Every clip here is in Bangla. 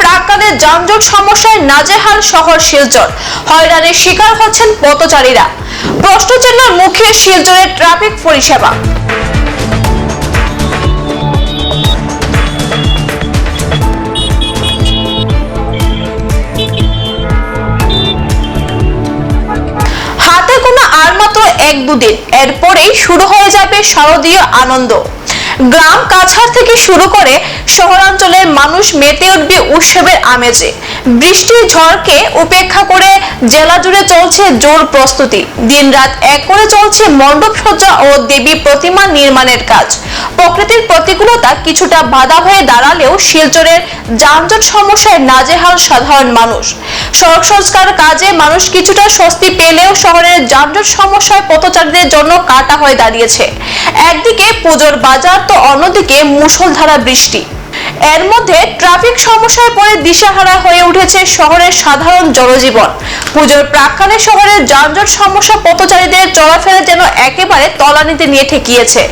প্রাকালে যানজট সমস্যায় নাজেহাল শহর শিলচর। হয়রানির শিকার হচ্ছেন পথচারীরা। প্রশ্নচিহ্নের মুখে শিলচরের ট্রাফিক পরিষেবা। হাতে কোনো আর এক দুদিন। এরপরেই শুরু হয়ে যাবে শারদীয় আনন্দ। গ্রাম কাছাড় থেকে শুরু করে শহরাঞ্চলের মানুষ মেতে উঠবে উৎসবের আমেজে। বৃষ্টি ঝড়কে উপেক্ষা করে জেলা জুড়ে চলছে জোর প্রস্তুতি। দিনরাত এক করে চলছে মণ্ডপ সজ্জা ও দেবী প্রতিমা নির্মাণের কাজ। প্রকৃতির প্রতিকূলতা কিছুটা বাধা হয়ে দাঁড়ালেও শিলচরের যানজট সমস্যায় নাজেহাল সাধারণ মানুষ। সড়ক সংস্কার কাজে মানুষ কিছুটা স্বস্তি পেলেও শহরের যানজট সমস্যায় পথচারীদের জন্য কাটা হয়ে দাঁড়িয়েছে। একদিকে পুজোর বাজার, তো অন্যদিকে মুষলধারা বৃষ্টি। এর মধ্যে ট্রাফিক সমস্যায় পড়ে দিশাহারা হয়ে উঠেছে শহরের সাধারণ জনজীবন। পুজোর প্রাক্কালে শহরের যানজট সমস্যা পথচারীদের চলাফেরা যেন একেবারে তলানিতে নিয়ে ঠেকিয়েছে।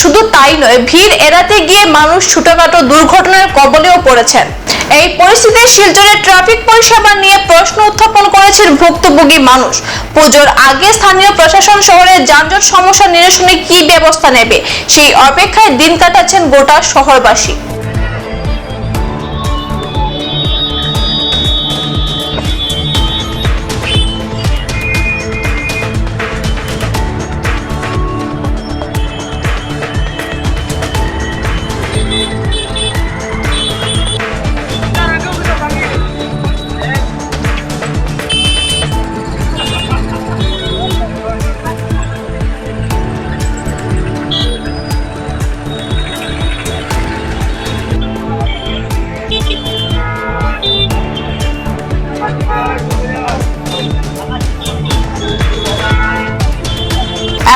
শুধু তাই নয়, ভিড় এড়াতে গিয়ে মানুষ ছোটখাটো দুর্ঘটনার কবলেও পড়েছেন। এই পরিস্থিতি শিলচরের ট্রাফিক পরিষেবা নিয়ে প্রশ্ন উত্থাপন করেছেন ভুক্তভোগী মানুষ। পুজোর আগে স্থানীয় প্রশাসন শহরে যানজট সমস্যা নিরসনে কি ব্যবস্থা নেবে? সেই অপেক্ষায় দিন কাটাচ্ছেন গোটা শহরবাসী।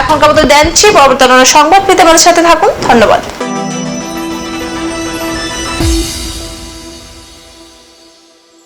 এখনকার মতো দেনছি পরবর্তী সংবাদ পেতে আমাদের সাথে থাকুন। ধন্যবাদ।